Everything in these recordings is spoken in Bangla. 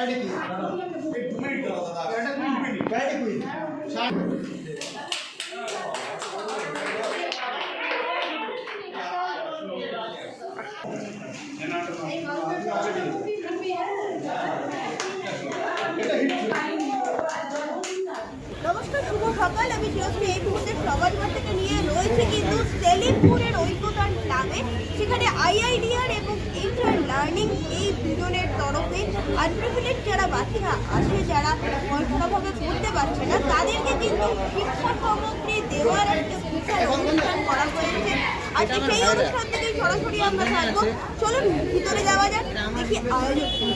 কুইন কুইন নমস্কার শুভ সকাল। আমি জিওশ্রী এই মুহূর্তে সমাজবাদ থেকে নিয়ে রয়েছে কিন্তু সেলিমপুরের ক্লাবে সেখানে আইআইডিআর এবং ইন্টার লার্নিং এই দুজনের তরফে আনপ্রিভিলেজ যারা বাচ্চারা আছে যারা পড়াশোনাভাবে পড়তে পারছে না তাদেরকে কিন্তু শিক্ষা সামগ্রী দেওয়ার একটা বিশাল অনুষ্ঠান করা হয়েছে। আজকে সেই অনুষ্ঠান থেকে সরাসরি আমরা থাকব। চলুন ভিতরে যাওয়া যাক দেখি আয়োজন কি।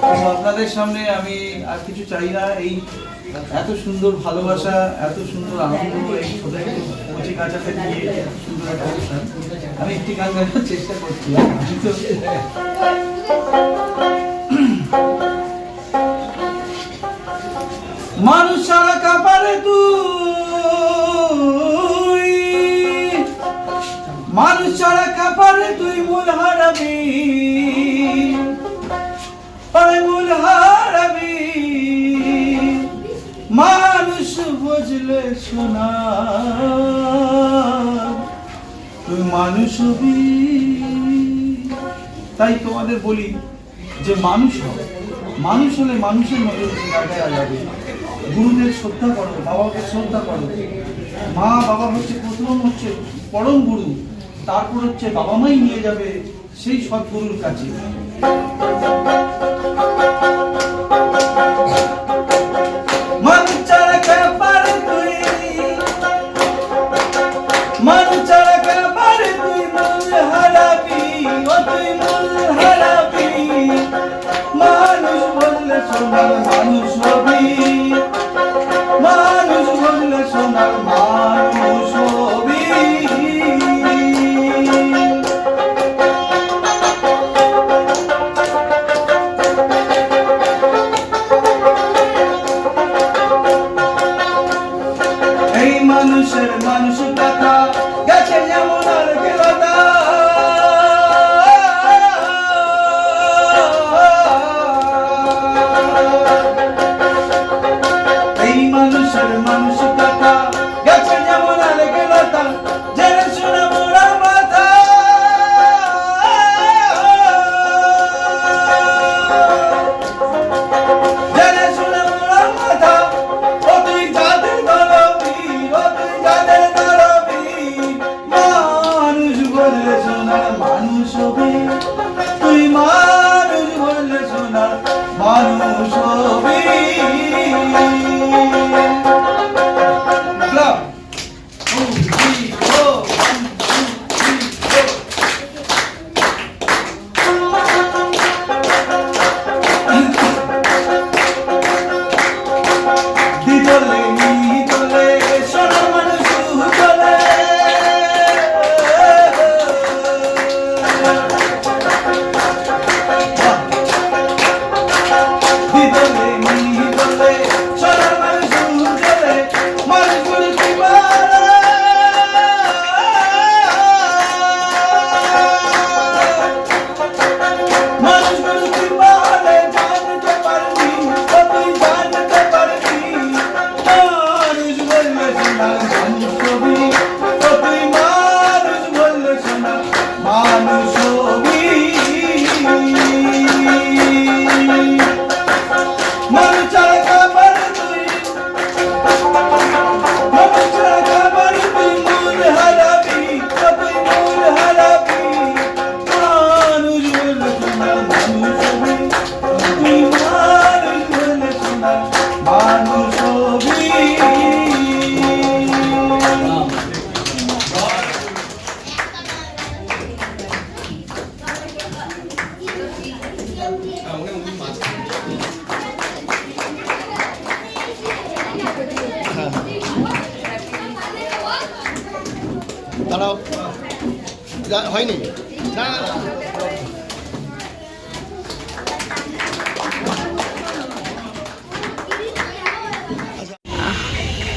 তো আপনাদের সামনে আমি আর কিছু চাই না। এই এত সুন্দর ভালোবাসা, এত সুন্দর আনন্দ, এই ছোট কচি কাঁচাতে নিয়ে সুন্দর একটা অনুষ্ঠান। আমি একটি গান গাইবার চেষ্টা করছি। মানুষ সারা কাপারে তুই। মানুষ কাপারে তুই, মূল হারাবি। তুই মানুষ হবি। তাই তোমাদের বলি যে মানুষ হও মানুষ হলে মানুষের মতো গায়ে যাবে গুরুদের শ্রদ্ধা করো, বাবাকে শ্রদ্ধা করো। মা বাবা হচ্ছে প্রথম হচ্ছে পরম গুরু। তারপর হচ্ছে বাবা মাই নিয়ে যাবে সেই সৎগুরুর কাছে। বললে সোনার মানুষ হবি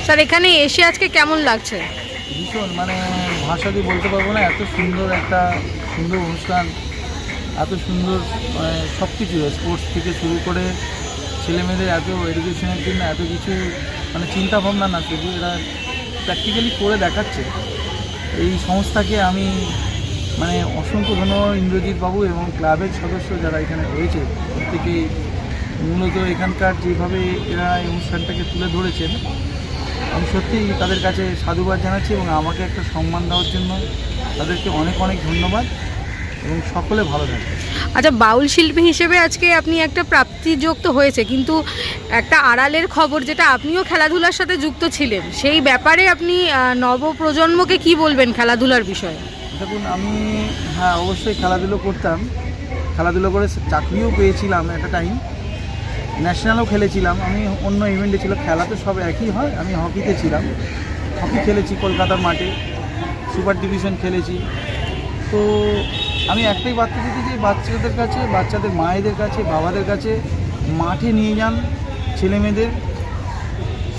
স্যার, এখানে এসে আজকে কেমন লাগছে? ভীষণ মানে ভাষা দিয়ে বলতে পারব না, এত সুন্দর একটা, সুন্দর অনুষ্ঠান, এত সুন্দর সব কিছু স্পোর্টস থেকে শুরু করে ছেলেমেয়েদের এত এডুকেশনের জন্য এত কিছু মানে চিন্তা ভাবনা না, শুধু এরা প্র্যাকটিক্যালি করে দেখাচ্ছে। এই সংস্থাকে আমি মানে অসংখ্য ধন্যবাদ ইন্দ্রজিৎ বাবু এবং ক্লাবের সদস্য যারা এখানে রয়েছে, প্রত্যেকেই মূলত এখানকার যেভাবে এরা এই অনুষ্ঠানটাকে তুলে ধরেছেন আমি সত্যিই তাদের কাছে সাধুবাদ জানাচ্ছি এবং আমাকে একটা সম্মান দেওয়ার জন্য তাদেরকে অনেক অনেক ধন্যবাদ এবং সকলে ভালো থাকবে আচ্ছা বাউল শিল্পী হিসেবে আজকে আপনি একটা প্রাপ্তিযোগ তো হয়েছে কিন্তু একটা আড়ালের খবর যেটা আপনিও খেলাধুলার সাথে যুক্ত ছিলেন সেই ব্যাপারে আপনি নবপ্রজন্মকে কি বলবেন খেলাধুলার বিষয়ে? দেখুন আমি হ্যাঁ অবশ্যই খেলাধুলো করতাম খেলাধুলো করে চাকরিও পেয়েছিলাম একটা টাইম ন্যাশনালও খেলেছিলাম। আমি অন্য ইভেন্টে ছিল খেলা তো সব একই হয়, আমি হকিতে ছিলাম। হকি খেলেছি কলকাতার মাঠে সুপার ডিভিশন খেলেছি। তো আমি একটাই বার্তা দিতে চাই, বাচ্চাদের কাছে, বাচ্চাদের মায়েদের কাছে, বাবাদের কাছে, মাঠে নিয়ে যান ছেলেমেয়েদের।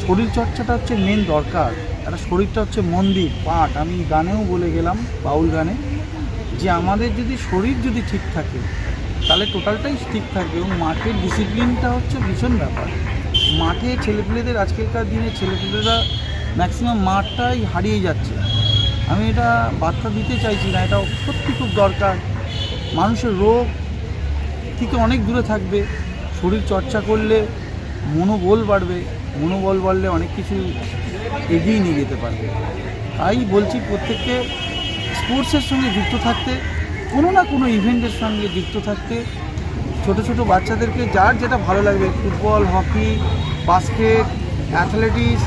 শরীর চর্চাটা হচ্ছে মেন দরকার। একটা শরীরটা হচ্ছে মন্দির, পাঠ। আমি গানেও বলে গেলাম বাউল গানে, যে আমাদের যদি শরীর যদি ঠিক থাকে তাহলে টোটালটাই ঠিক থাকবে এবং মাঠের ডিসিপ্লিনটা হচ্ছে ভীষণ ব্যাপার। মাঠে ছেলেপুলেদের আজকালকার দিনে ছেলেপুলেরা ম্যাক্সিমাম মাঠটাই হারিয়ে যাচ্ছে। আমি এটা বার্তা দিতে চাইছি না, এটা সত্যি খুব দরকার। মানুষের রোগ থেকে অনেক দূরে থাকবে, শরীর চর্চা করলে মনোবল বাড়বে, মনোবল বাড়লে অনেক কিছু এগিয়ে নিয়ে যেতে পারবে। তাই বলছি প্রত্যেককে স্পোর্টসের সঙ্গে যুক্ত থাকতে কোনো না কোনো ইভেন্টের সঙ্গে যুক্ত থাকতে ছোট ছোট বাচ্চাদেরকে যার যেটা ভালো লাগবে ফুটবল হকি বাস্কেট অ্যাথলেটিক্স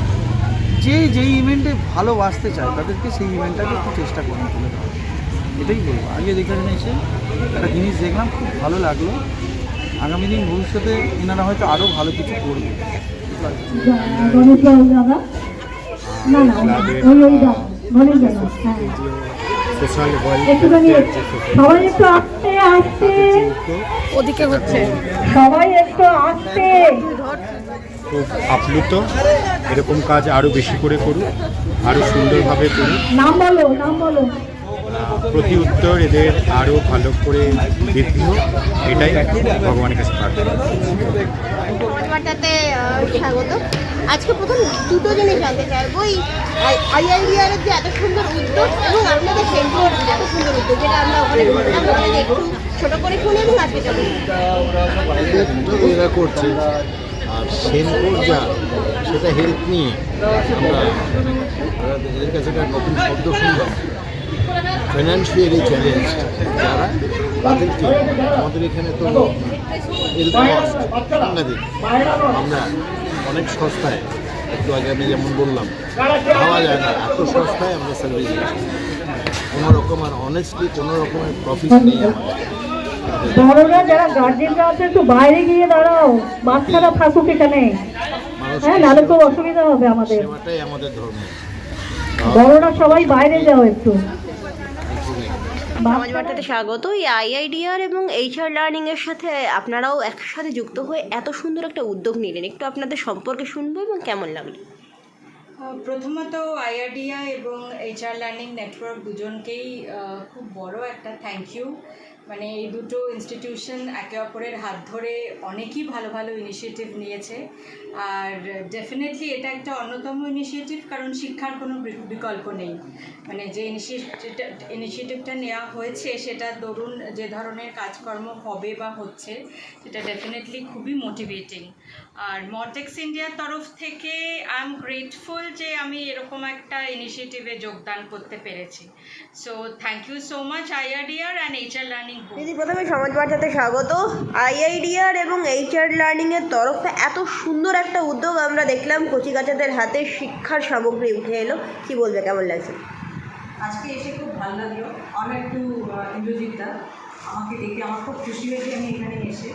যে যেই ইভেন্টে ভালোবাসতে চায় তাদেরকে সেই ইভেন্টটাকে একটু চেষ্টা করুন তুলে এটাই বলব। আগে যেখানে এসে একটা জিনিস দেখলাম খুব ভালো লাগল। আগামী দিন ভবিষ্যতে এনারা হয়তো আরও ভালো কিছু করবে। না না একটুখানি সবাই একটু আসতে আসতে। ওদিকে হচ্ছে। সবাই একটু আসতে। খুব আপ্লুত। এরকম কাজ আরও বেশি করে করুক আরও সুন্দরভাবে করুক নাম বলো নাম বলো। প্রতি উত্তর এদের আরও ভালো করে বৃদ্ধি হোক এটাই ভগবানের কাছে প্রার্থনা। স্বাগত। আজকে প্রথম দুটো জিনিস জানতে চাইব। এই আইআইডিআর যে এত সুন্দর উদ্যোগ এবং আপনাদের সেন্টার এত সুন্দর উদ্যোগ যেটা আমরা ওখানে একটু ছোট করে শুনি এবং আজকে এরা করছে। আর সেনকোর যা সেটা হেল্প নিয়ে আমরা আমরা এদের কাছে একটা নতুন শব্দ শুনলাম। ফাইন্যান্সিয়ালি চ্যালেঞ্জ যারা? তাদেরকে আমাদের এখানে তো কস্ট সাংঘাতিক। আমরা অনেক সস্তায় একটু আগে আমি যেমন বললাম ভাবা যায় না এত সস্তায় আমরা সার্ভিস দিচ্ছি কোনো রকম আর অনেস্টলি কোনো রকমের প্রফিট নেই বড়রা যারা গার্জেনরা আছে একটু বাইরে গিয়ে দাঁড়াও। বাচ্চারা থাকুক এখানে। হ্যাঁ নাহলে খুব অসুবিধা হবে আমাদের। সেবাটাই আমাদের ধর্ম। বড়রা সবাই বাইরে যাও একটু। সমাজ বার্তাতে স্বাগত এই আইআইডিআর এবং এইচআর লার্নিং এর সাথে আপনারাও একসাথে যুক্ত হয়ে এত সুন্দর একটা উদ্যোগ নিলেন। একটু আপনাদের সম্পর্কে শুনব এবং কেমন লাগল? প্রথমত আইআরডিআ এবং এইচআর লার্নিং নেটওয়ার্ক দুজনকেই খুব বড় একটা থ্যাংক ইউ মানে এই দুটো ইনস্টিটিউশন একে অপরের হাত ধরে অনেকই ভালো ভালো ইনিশিয়েটিভ নিয়েছে। আর ডেফিনেটলি এটা একটা অন্যতম ইনিশিয়েটিভ কারণ শিক্ষার কোনো বিকল্প নেই। মানে যে ইনিশিয়েটিভটা ইনিশিয়েটিভটা নেওয়া হয়েছে, সেটা দরুন যে ধরনের কাজকর্ম হবে বা হচ্ছে, সেটা ডেফিনেটলি খুবই মোটিভেটিং আর মটেক্স ইন্ডিয়ার তরফ থেকে আই এম গ্রেটফুল যে আমি এরকম একটা ইনিশিয়েটিভে যোগদান করতে পেরেছি। So thank you so much IRDR and HR learning দিদি প্রথমে সমাজ বার্তাতে স্বাগত। আইআইডিআর এবং এইচআর লার্নিং এর তরফে এত সুন্দর একটা উদ্যোগ আমরা দেখলাম কচিকাচাদের হাতে শিক্ষার সামগ্রী উঠে এলো। কি বলবে কেমন লাগছে? আজকে এসে খুব ভালো লাগল। অনেক একটু ইন্দ্রজিৎদা আমাকে দেখে আমার খুব খুশি হয়েছে আমি এখানে এসে।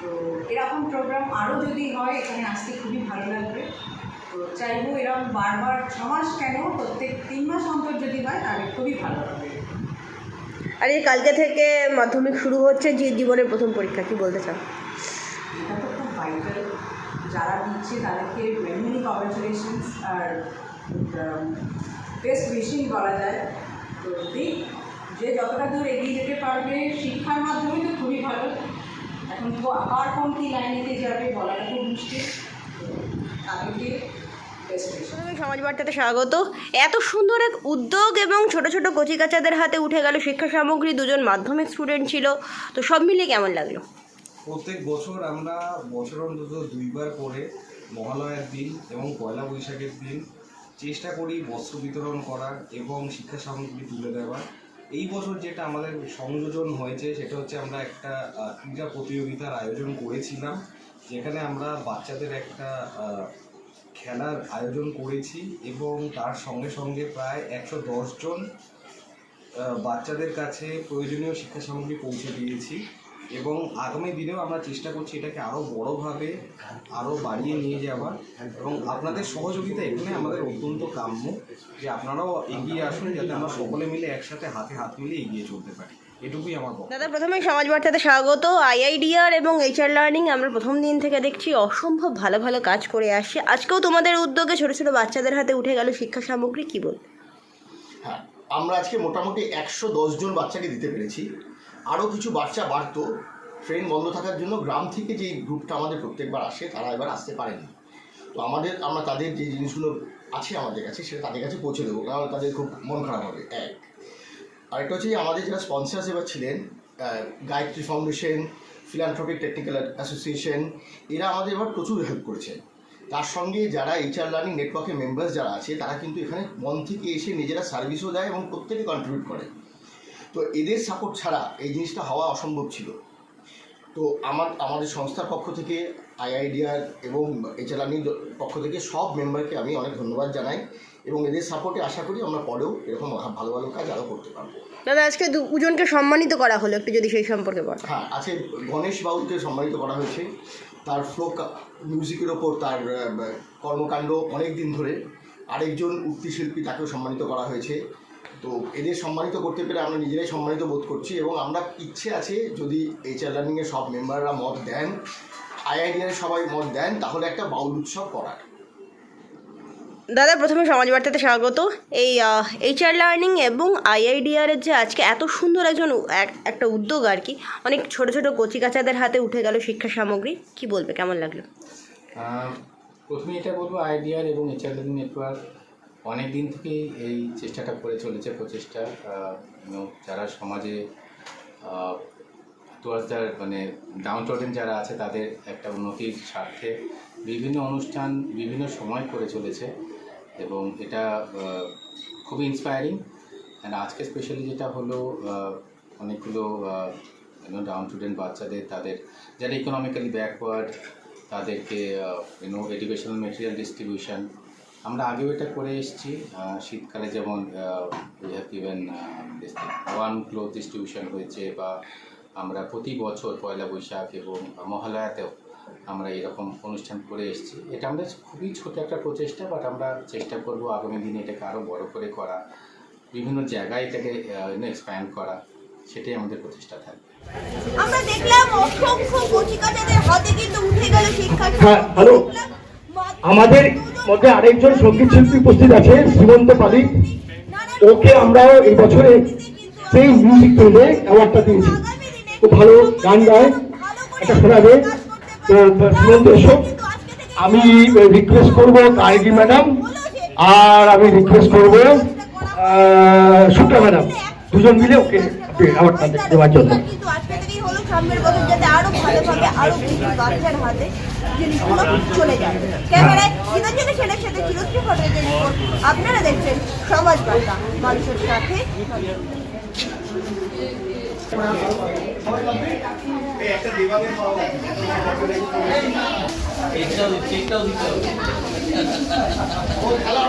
তো এরকম প্রোগ্রাম আরও যদি হয় এখানে আসতে খুবই ভালো লাগবে। তো চাইব এরকম বারবার ছ মাস কেন প্রত্যেক তিন মাস অন্তর যদি হয় তাহলে খুবই ভালো হবে। আর এই কালকে থেকে মাধ্যমিক শুরু হচ্ছে যে জীবনের প্রথম পরীক্ষা কি বলতে চান এটা তো খুব ভাইটাল যারা দিচ্ছে তাদেরকে মেনি মেনি আর বেস্ট উইশিং করা যায়। তো দিক যে যতটা দূর এগিয়ে যেতে পারবে শিক্ষার মাধ্যমে তো খুবই ভালো। এখন আবার কোন কী লাইনেতে যাবে বলাটা খুব মুশকিল। তাদেরকে সমাজ বার্তাতে স্বাগত। এত সুন্দর এক উদ্যোগ এবং ছোট ছোট কচিকাচাদের হাতে উঠে গেল শিক্ষা সামগ্রী দুজন মাধ্যমিক স্টুডেন্ট ছিল। তো সব মিলিয়ে কেমন লাগল? প্রত্যেক বছর আমরা বছর অন্তত দুইবার করে মহালয়ার দিন এবং পয়লা বৈশাখের দিন চেষ্টা করি বস্ত্র বিতরণ করার এবং শিক্ষা সামগ্রী তুলে দেওয়ার। এই বছর যেটা আমাদের সংযোজন হয়েছে, সেটা হচ্ছে আমরা একটা ক্রীড়া প্রতিযোগিতার আয়োজন করেছিলাম। যেখানে আমরা বাচ্চাদের একটা খেলার আয়োজন করেছি এবং তার সঙ্গে সঙ্গে প্রায় একশো দশজন বাচ্চাদের কাছে প্রয়োজনীয় শিক্ষা সামগ্রী পৌঁছে দিয়েছি। এবং আগামী দিনেও আমরা চেষ্টা করছি এটাকে আরও বড়োভাবে আরও বাড়িয়ে নিয়ে যাওয়ার। এবং আপনাদের সহযোগিতা এখানে আমাদের অত্যন্ত কাম্য যে আপনারাও এগিয়ে আসুন যাতে আমরা সকলে মিলে একসাথে হাতে হাত মিলে এগিয়ে চলতে পারি। এটুকুই আমার দাদা প্রথমে সমাজ বার্তাতে স্বাগত। আইআইডিআর এবং এইচআর লার্নিং আমরা প্রথম দিন থেকে দেখছি অসম্ভব ভালো ভালো কাজ করে আসছে। আজকেও তোমাদের উদ্যোগে ছোট ছোট বাচ্চাদের হাতে উঠে গেল শিক্ষা সামগ্রী কি বল? হ্যাঁ আমরা আজকে মোটামুটি একশো জন বাচ্চাকে দিতে পেরেছি। আরও কিছু বাচ্চা বাড়তো ট্রেন বন্ধ থাকার জন্য গ্রাম থেকে যে গ্রুপটা আমাদের প্রত্যেকবার আসে, তারা এবার আসতে পারেনি। তো আমাদের, আমরা তাদের যে জিনিসগুলো আছে আমাদের কাছে, সেটা তাদের কাছে পৌঁছে দেবো, কারণ তাদের খুব মন খারাপ হবে, এক। আরেকটা হচ্ছে আমাদের যারা স্পন্সার্স এবার ছিলেন Gayatri foundation philanthropic technical association এরা আমাদের এবার প্রচুর হেল্প করেছে। তার সঙ্গে যারা এইচআর লার্নিং নেটওয়ার্কের মেম্বার্স যারা আছে, তারা কিন্তু এখানে মন থেকে এসে নিজেরা সার্ভিসও দেয় এবং প্রত্যেকে কন্ট্রিবিউট করে। তো এদের সাপোর্ট ছাড়া এই জিনিসটা হওয়া অসম্ভব ছিল। তো আমার আমাদের সংস্থার পক্ষ থেকে আইআইডিআর এবং এইচআর লার্নিং পক্ষ থেকে সব মেম্বারকে আমি অনেক ধন্যবাদ জানাই এবং এদের সাপোর্টে আশা করি আমরা পরেও এরকম ভালো ভালো কাজ আরও করতে পারব। দাদা আজকে দুজনকে সম্মানিত করা হলো একটু যদি সেই সম্পর্কে বল হ্যাঁ আছে গণেশ বাবুকে সম্মানিত করা হয়েছে। তার ফ্লোক মিউজিকের ওপর তার কর্মকাণ্ড অনেক দিন ধরে। আরেকজন উক্তি শিল্পী তাকেও সম্মানিত করা হয়েছে। তো এদের সম্মানিত করতে পেরে আমরা নিজেরাই সম্মানিত বোধ করছি এবং আমরা ইচ্ছে আছে যদি এইচআর লার্নিংয়ের সব মেম্বাররা মত দেন আইআইডিআর সবাই মত দেন তাহলে একটা বাউল উৎসব করার। দাদা প্রথমে সমাজ বার্তাতে স্বাগত। এই এইচআর লার্নিং এবং আইআইডিআর এর যে আজকে এত সুন্দর একজন এক- একটা উদ্যোগ আর কি অনেক ছোট ছোট কচিকাচাদের হাতে উঠে গেল শিক্ষা সামগ্রী কি বলবে কেমন লাগল? প্রথমে এটা বলব আইডিয়ার এবং এইচআর লার্নিং নেটওয়ার্ক অনেক দিন থেকেই এই চেষ্টাটা করে চলেছে প্রচেষ্টা যারা সমাজে টুয়ার্স দ্য মানে ডাউন টোডেন যারা আছে তাদের একটা উন্নতির স্বার্থে বিভিন্ন অনুষ্ঠান বিভিন্ন সময় করে চলেছে এবং এটা খুবই ইন্সপায়ারিং অ্যান্ড আজকে স্পেশালি যেটা হলো অনেকগুলো ডাউন স্টুডেন্ট বাচ্চাদের তাদের যারা ইকোনমিক্যালি ব্যাকওয়ার্ড তাদেরকে you know educational material distribution আমরা আগেও এটা করে এসেছি শীতকালে যেমন we have given one cloth distribution হয়েছে বা আমরা প্রতি বছর পয়লা বৈশাখ এবং মহালয়াতেও আমরা এরকম অনুষ্ঠান করে এসেছি। এটা আমাদের খুবই ছোট একটা প্রচেষ্টা বাট আমরা চেষ্টা করব আগামী দিনে এটাকে আরও বড় করে করা বিভিন্ন জায়গায় এটাকে এক্সপ্যান্ড করা সেটাই আমাদের প্রচেষ্টা থাকবে। আমরা দেখলাম অসংখ্য হাতে কিন্তু উঠে গেল শিক্ষা হ্যাঁ, আমাদের মধ্যে আরেকজন সংগীত শিল্পী উপস্থিত আছে, শ্রীমন্ত পালিক ওকে আমরাও এই বছরে সেই মিউজিক পেলে অ্যাওয়ার্ডটা দিয়েছি। খুব ভালো গান গায়, একটা শোনাবে। তো শ্রীমন্ত এসো আমি রিকোয়েস্ট করব গায়কি ম্যাডাম, আর আমি রিকোয়েস্ট করব সুপ্রা ম্যাডাম। দুজন মিলে ওকে অ্যাওয়ার্ডটা দেওয়ার জন্য। কিন্তু আজকে থেকেই হলো সামনের বছর যাতে আরও ভালোভাবে আরও বেশি বাচ্চার হাতে জিনিসগুলো চলে যায়। ক্যামেরায় গীতাঞ্জলি সেনের সাথে চিরশ্রী ভট্টাচার্যের রিপোর্ট আপনারা দেখছেন সমাজ বার্তা মানুষের সাথে। খেলা